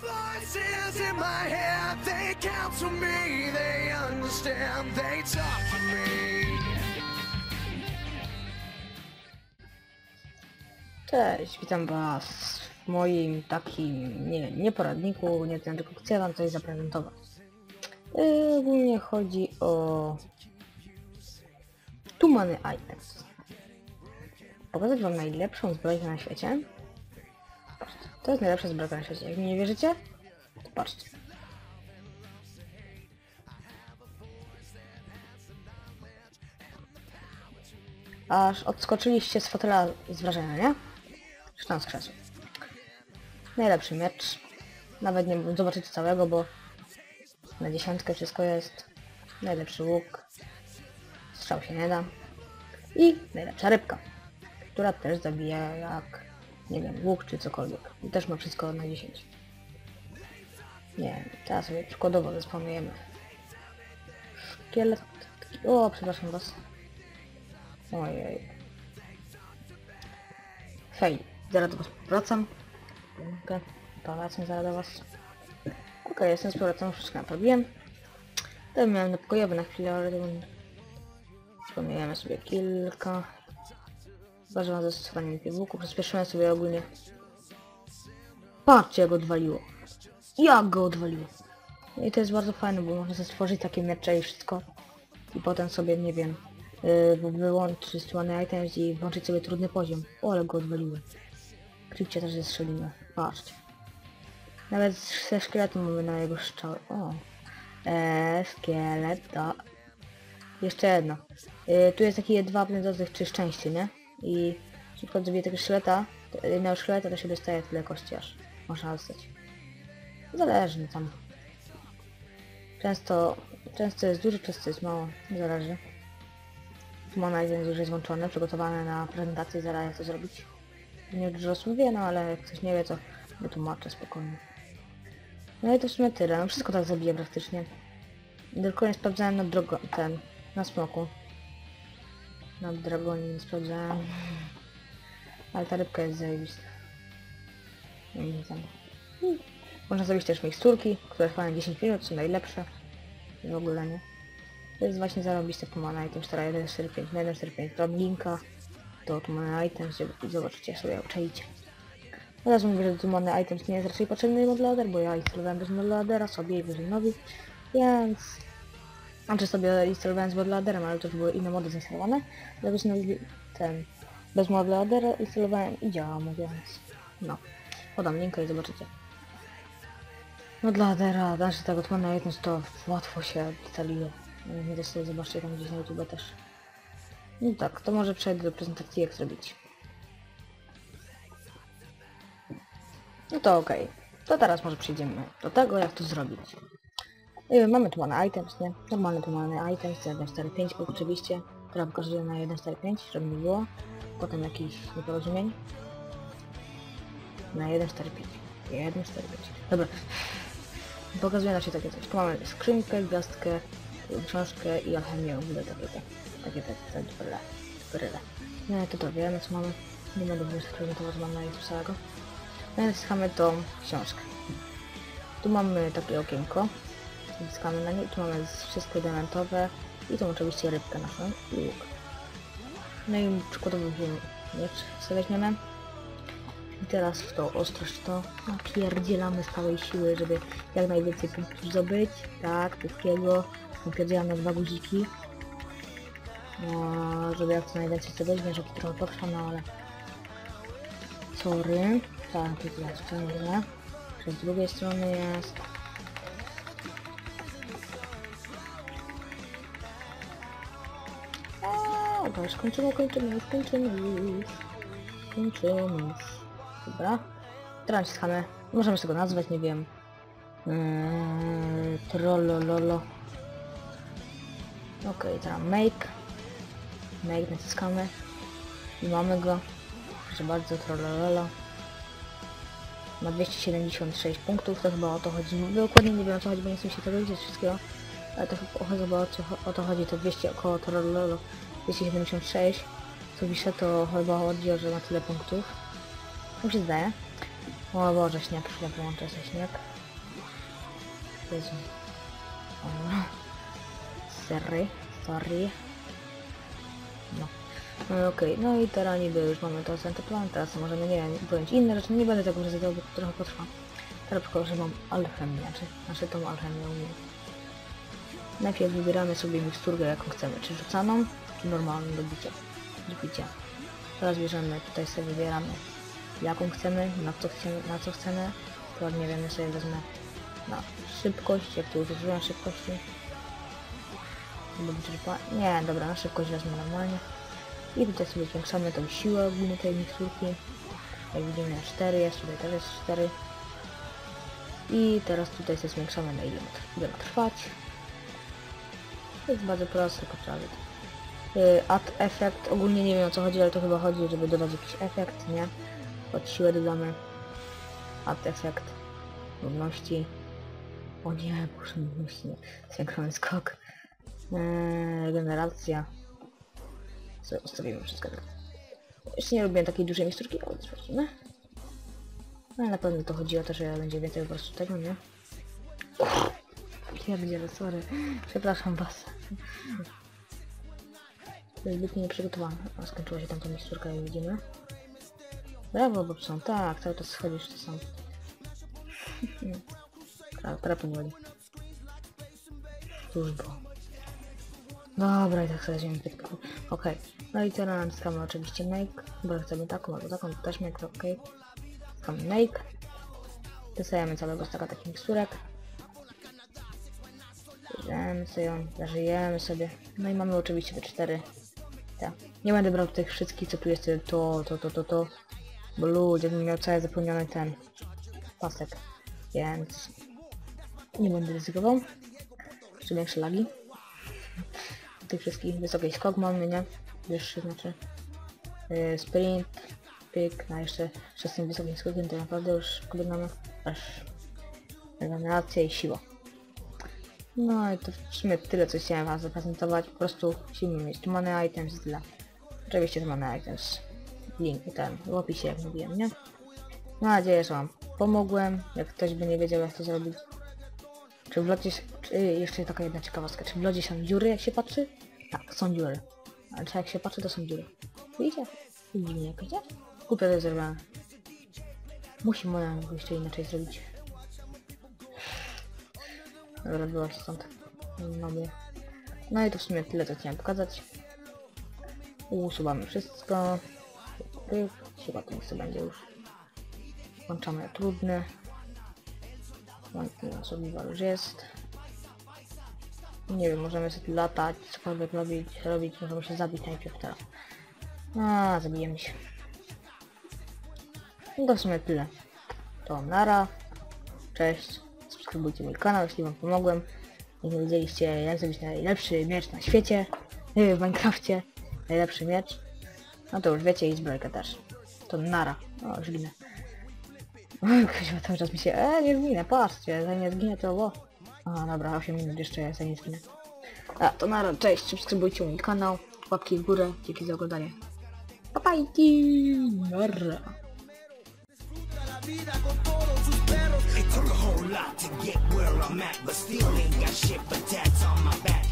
Voices. Cześć, witam was w moim takim, nie nie poradniku, nie tylko chcę wam coś zaprezentować. Yy, ogólnie chodzi o Tumany Items. Pokazać wam najlepszą zbrojkę na świecie. To jest najlepsza zbrojka na świecie. Jak mi nie wierzycie, to patrzcie. Aż odskoczyliście z fotela z wrażenia, nie? Czy z krzesła. Najlepszy miecz. Nawet nie zobaczycie całego, bo na dziesiątkę wszystko jest. Najlepszy łuk. Strzał się nie da. I najlepsza rybka, która też zabija jak, nie wiem, łuk czy cokolwiek. I też ma wszystko na 10. Nie teraz sobie przykładowo zespamujemy. Szkielet... O, przepraszam was. Ojej. Hej, zaraz do was wracam. Okej, powracam zaraz do was. Okej, jestem z powrotem, wszystko naprawiłem. To miałem na pokojowy na chwilę, ale Pomijamy sobie kilka. Uważam na zastosowanie piwuku, przyspieszyłem sobie ogólnie. Patrzcie jak go odwaliło. Jak go odwaliło. No I to jest bardzo fajne, bo można stworzyć takie miecze i wszystko. I potem sobie, nie wiem, yy, wyłączyć strony items i włączyć sobie trudny poziom. O, ale go odwaliło. Krypcie też zestrzelimy. Patrzcie. Nawet ze szkieletem mamy na jego strzały. O. Eee, szkielet, to. Jeszcze jedno. Yy, tu jest taki jedwabny dotyk czy szczęście, nie? I przykład zrobię tego szkieleta, to- jednego szkieleta to się dostaje tyle kości aż. Można dostać. Zależy tam. Często, często jest dużo, często jest mało. Zależy. Tu mam jeden już jest włączony, przygotowany na prezentację, zaraz jak to zrobić. Nie dużo wie, no ale jak ktoś nie wie, to wytłumaczę spokojnie. No i to w sumie tyle, no wszystko tak zabija praktycznie. Tylko nie sprawdzałem na drogo ten, na smoku. Na dragonie nie sprawdzałem. Ale ta rybka jest zajebista. Tam. Hmm. Można zrobić też miksturki, które trwają 10 minut, są najlepsze. W ogóle nie. To jest właśnie zarobiste Tumana Items 1.4.5 na 1.4.5. Dam linka do Tumana Items, zobaczycie sobie obczaicie. Teraz mówię, że Tumany Items nie jest raczej potrzebny modlader, bo ja instalowałem bez modladera sobie i Wyrzynowi, więc... Znaczy sobie instalowałem z modladerem, ale to już były inne mody zainstalowane. Ale bez ten... Bez modladera instalowałem i działa mu, więc... No. Podam linka i zobaczycie. Modladera, znaczy tego Tumana Items to łatwo się instaluje. Nie da sobie zobaczcie tam gdzieś na YouTube też. No tak, to może przejdę do prezentacji jak zrobić. No to okej. To teraz może przejdziemy do tego jak to zrobić. Yy, mamy tu mamy items, nie? Normalne tu mamy items, 1.4.5 oczywiście. Teraz pokazuję na 1.4.5, żeby nie było. Potem jakiś nieporozumień. Na 1.4.5. 1.4.5. Dobra. Pokazuję na się takie coś. Tu mamy skrzynkę, gwiazdkę, książkę i alchemię ogólnie takie te, takie te, te bryle, bryle. No to to wiemy co mamy. Nie będę już prezentować mam na YouTube całego. No i wciskamy tą książkę. Tu mamy takie okienko. Wciskamy na nie. Tu mamy wszystkie diamentowe. I tu oczywiście rybkę naszą i łuk. No i przykładowy miecz sobie weźmiemy. I teraz w to ostrość to napierdzielamy z całej siły, żeby jak najwięcej punktów zdobyć. Tak, wszystkiego. Napierdzielamy dwa guziki. No, żeby jak najwięcej zdobyć, wiem, że to trochę potrwa, no ale... Sorry. Tak, jest to. Że z drugiej strony jest. To już kończymy, kończymy, już kończymy, już. Kończymy już. Dobra. Naciskamy. Możemy sobie go nazwać, nie wiem. Yy, trollololo. Okej, teraz make. Make naciskamy. I mamy go. Proszę bardzo, trollololo. Ma 276 punktów, to chyba o to chodzi. Dokładnie nie wiem o co chodzi, bo nie chcę się tego widzieć wszystkiego. Ale to chyba o, co, o to chodzi, to 200 około trollololo. 276. Co pisze to chyba chodzi o, że ma tyle punktów. Tak się zdaje. O Boże, śnieg, chwilę wyłączę sobie śnieg. Jezu. O, Sorry, sorry. No. No okej, no i teraz niby już mamy to center plan, teraz możemy, nie wiem, powiedzieć inne rzeczy, nie będę tego rozwijał, bo to trochę potrwa. Teraz przykład, że mam alchemię, znaczy, znaczy tą alchemię umiem. Najpierw wybieramy sobie miksturkę jaką chcemy, czy rzucaną, czy normalną do bicia. Do picia. Teraz bierzemy, tutaj sobie wybieramy jaką chcemy, na co chcemy, na co chcemy. To nie wiem, ja sobie wezmę na szybkość, jak tu już szybkości. Nie, dobra, na szybkość wezmę normalnie. I tutaj sobie zwiększamy tą siłę ogólnie tej miksturki. Jak widzimy 4 jest, tutaj też jest 4. I teraz tutaj sobie zwiększamy na ile trwać. To jest bardzo proste, tylko trzeba Add efekt, ogólnie nie wiem o co chodzi, ale to chyba chodzi, żeby dodać jakiś efekt, nie? Pod siłę dodamy Add efekt nudności. O nie, proszę nudności, nie. Synchrony skok. Eee, regeneracja. Ustawimy wszystko tak. Jeszcze nie robiłem takiej dużej miksturki, ale sprawdzimy. No ale na pewno to chodzi o to, że będzie więcej po prostu tego, nie? Pierdziele, sorry. Przepraszam was. To jest zbytnio nieprzygotowane. O, skończyła się tam ta miksturka, jak widzimy. Brawo, Bobson, tak, cały czas schodzisz to sam. teraz powoli. Cóż bo. Dobra, i tak sobie weźmiemy pytkę. Okej, no i teraz naciskamy oczywiście make, bo chcemy taką albo taką, to też make, okej. Naciskamy make. Dostajemy całego staka takich miksturek. Bierzemy sobie ją, zażyjemy sobie. No i mamy oczywiście te cztery. Nie będę brał tych wszystkich, co tu jest, to, to, to, to, to. Bo ludzie, bym miał cały zapełniony ten pasek. Więc nie będę ryzykował. Jeszcze większe lagi. Tych wszystkich wysoki skok mamy, nie? Wyższy znaczy. Yy, sprint, pyk, na jeszcze, jeszcze z tym wysokim skokiem to naprawdę już mamy aż regeneracja i siła. No i to w sumie tyle co chciałem wam zaprezentować. Po prostu musimy mieć tu money items tyle. Oczywiście to money items. Link ten w opisie jak mówiłem, nie? Mam nadzieję, że wam pomogłem. Jak ktoś by nie wiedział jak to zrobić. Czy w lodzie, czy jeszcze taka jedna ciekawostka, czy w lodzie są dziury jak się patrzy? Tak, są dziury. Ale jak się patrzy to są dziury. Widzicie? Dziwnie nie? Głupio to zrobione. Musi moja jeszcze inaczej zrobić. Dobra, była stąd. Nowy. No i to w sumie tyle co chciałem pokazać. Usuwamy wszystko. Chyba to to będzie już. Włączamy trudne. Włączamy survival już jest. Nie wiem, możemy sobie latać, cokolwiek robić, robić, możemy się zabić najpierw teraz. A, zabijemy się. No to w sumie tyle. To nara. Cześć. Subskrybujcie mój kanał, jeśli wam pomogłem. Jeśli wiedzieliście jak zrobić najlepszy miecz na świecie. W Minecrafcie. Najlepszy miecz. No to już wiecie i zbrojka też. To nara. O, ginę. Ktoś cały czas mi się... E, nie zginę, patrzcie, zanim nie zginę to bo... A, dobra, 8 minut jeszcze, zanim zginę. A, to nara, cześć, subskrybujcie mój kanał, łapki w górę, dzięki za oglądanie. Pa, pa, i nara. It took a whole lot to get where I'm at, but still ain't got shit but tats on my back.